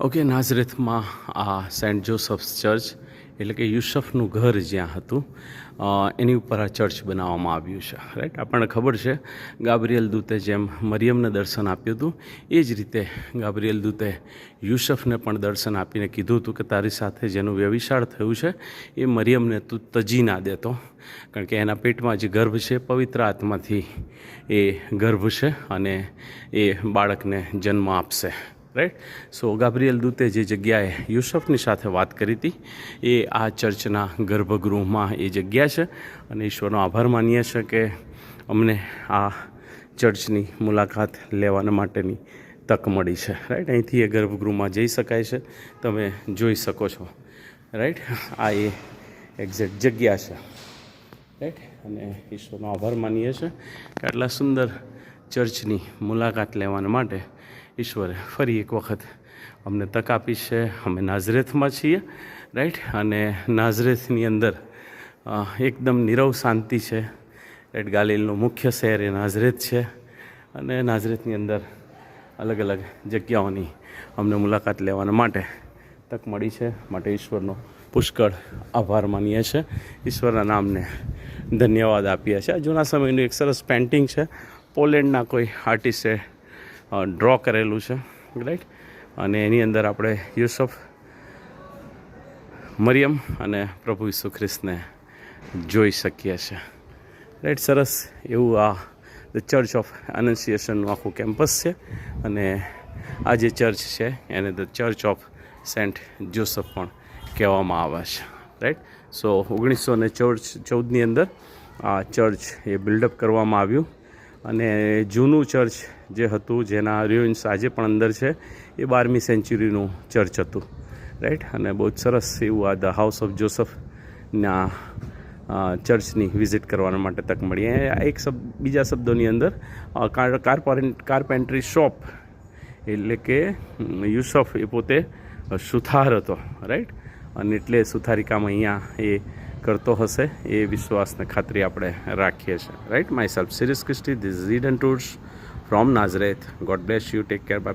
Okay નાઝરેથમાં આ Saint જોસફ્સ church એટલે કે યુસફનું ઘર જ્યાં હતું એની ઉપર આ ચર્ચ બનાવવામાં આવ્યું છે. રાઈટ આપણને ખબર છે, ગાબ્રિયલ દૂતે જેમ મરિયમને દર્શન આપ્યું હતું, એ જ રીતે ગાબ્રિયલ દૂતે યુસફને પણ દર્શન આપીને કીધું હતું કે તારી સાથે જેનું વ્યવિશાળ થયું છે, એ મરિયમને તું તજી ના દેતો. કારણ કે એના પેટમાં જે ગર્ભ છે, પવિત્ર આત્માથી એ ગર્ભ છે અને એ બાળકને જન્મ આપશે. રાઈટ સો ગાબ્રિયલ દૂતે જે જગ્યાએ યુસફની સાથે વાત કરી હતી, એ આ ચર્ચના ગર્ભગૃહમાં એ જગ્યા છે. અને ઈશ્વરનો આભાર માનીએ છે કે અમને આ ચર્ચની મુલાકાત લેવાના માટેની તક મળી છે. રાઈટ અહીંથી એ ગર્ભગૃહમાં જઈ શકાય છે. તમે જોઈ શકો છો. રાઈટ આ એ એક્ઝેક્ટ જગ્યા છે. રાઈટ અને ઈશ્વરનો આભાર માનીએ છીએ. કે આટલા સુંદર ચર્ચની મુલાકાત લેવાના માટે ઈશ્વરે ફરી એક વખત અમને તક આપી છે. અમે નાઝરેથમાં છીએ, રાઈટ? અને નાઝરેથની અંદર એકદમ નીરવ શાંતિ છે. રાઈટ, ગાલિલનું મુખ્ય શહેર એ નાઝરેથ છે. અને નાઝરેથની અંદર અલગ અલગ જગ્યાઓની અમને મુલાકાત લેવાના માટે તક મળી છે. માટે ઈશ્વરનો પુષ્કળ આભાર માનીએ છીએ ઈશ્વરના નામને ધન્યવાદ આપીએ છીએ. આ જૂના સમયનું એક સરસ પેઇન્ટિંગ છે. પોલેન્ડના કોઈ આર્ટિસ્ટે ડ્રો કરેલું છે રાઈટ અને એની અંદર આપણે યુસફ, મરિયમ અને પ્રભુ ઈસુ ખ્રિસ્તને જોઈ શકીએ છીએ રાઈટ સરસ એવું આ ધ ચર્ચ ઓફ એનન્સિએશનનું આખું કેમ્પસ છે અને આ જે ચર્ચ છે એને the church of saint Joseph પણ કહેવામાં આવે છે. રાઈટ સો ઓગણીસો ને ચૌદ, ચૌદની અંદર આ ચર્ચ એ બિલ્ડઅપ કરવામાં આવ્યું. અને જૂનું ચર્ચ જે હતું, જેના રિયુન્સ આજે પણ અંદર છે, એ બારમી સેન્ચુરીનું ચર્ચ હતું. રાઈટ અને બહુ જ સરસ એવું આ ધ હાઉસ ઓફ જોસફના ચર્ચની વિઝિટ કરવાના માટે તક મળી. એક શબ્દ બીજા શબ્દોની અંદર કારપેન્ટ્રી શોપ એટલે કે યુસફ એ પોતે સુથાર હતો. રાઈટ અને એટલે સુથારી કામ અહીંયા એ કરતો હશે એ વિશ્વાસને ખાતરી આપણે રાખીએ છીએ. Right myself serious Christy these read and tours from Nazareth God bless you take care bye bye